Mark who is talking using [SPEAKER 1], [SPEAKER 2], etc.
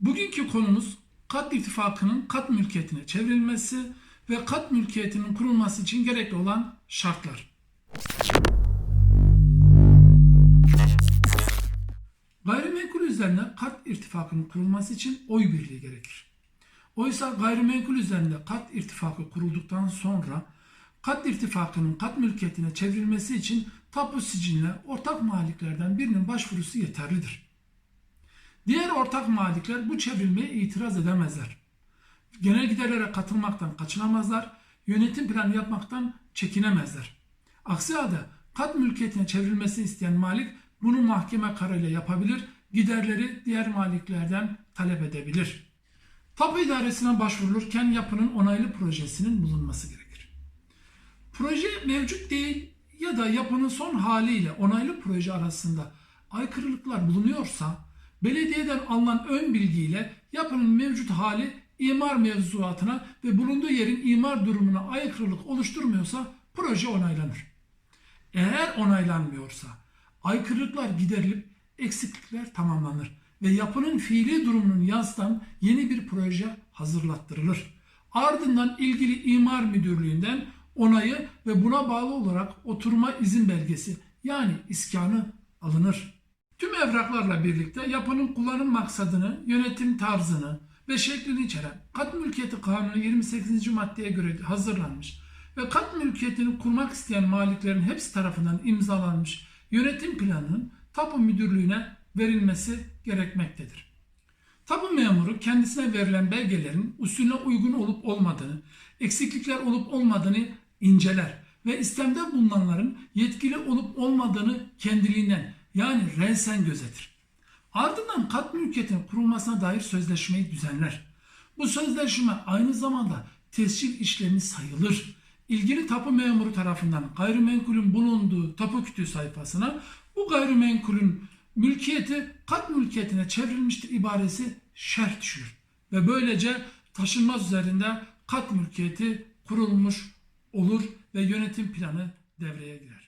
[SPEAKER 1] Bugünkü konumuz kat ittifakının kat mülkiyetine çevrilmesi ve kat mülkiyetinin kurulması için gerekli olan şartlar. Gayrimenkul üzerine kat irtifakının kurulması için oy birliği gerekir. Oysa gayrimenkul üzerinde kat irtifakı kurulduktan sonra kat irtifakının kat mülkiyetine çevrilmesi için tapu siciline ortak maliklerden birinin başvurusu yeterlidir. Diğer ortak malikler bu çevrilmeye itiraz edemezler. Genel giderlere katılmaktan kaçınamazlar, yönetim planı yapmaktan çekinemezler. Aksi halde kat mülkiyetine çevrilmesini isteyen malik bunu mahkeme kararıyla yapabilir, giderleri diğer maliklerden talep edebilir. Tapu idaresine başvurulurken yapının onaylı projesinin bulunması gerekir. Proje mevcut değil ya da yapının son haliyle onaylı proje arasında aykırılıklar bulunuyorsa belediyeden alınan ön bilgiyle yapının mevcut hali imar mevzuatına ve bulunduğu yerin imar durumuna aykırılık oluşturmuyorsa proje onaylanır. Eğer onaylanmıyorsa aykırılıklar giderilip eksiklikler tamamlanır ve yapının fiili durumunu yansıtan yeni bir proje hazırlattırılır. Ardından ilgili imar müdürlüğünden onayı ve buna bağlı olarak oturma izin belgesi yani iskanı alınır. Tüm evraklarla birlikte yapının kullanım maksadını, yönetim tarzını ve şeklini içeren kat mülkiyeti kanunu 28. maddeye göre hazırlanmış ve kat mülkiyetini kurmak isteyen maliklerin hepsi tarafından imzalanmış yönetim planının tapu müdürlüğüne verilmesi gerekmektedir. Tapu memuru kendisine verilen belgelerin usulüne uygun olup olmadığını, eksiklikler olup olmadığını inceler ve istemde bulunanların yetkili olup olmadığını kendiliğinden yani rensen gözetir. Ardından kat mülkiyetinin kurulmasına dair sözleşmeyi düzenler. Bu sözleşme aynı zamanda tescil işlemi sayılır. İlgili tapu memuru tarafından gayrimenkulün bulunduğu tapu kütüğü sayfasına bu gayrimenkulün mülkiyeti kat mülkiyetine çevrilmiştir ibaresi şerh düşür. Ve böylece taşınmaz üzerinde kat mülkiyeti kurulmuş olur ve yönetim planı devreye girer.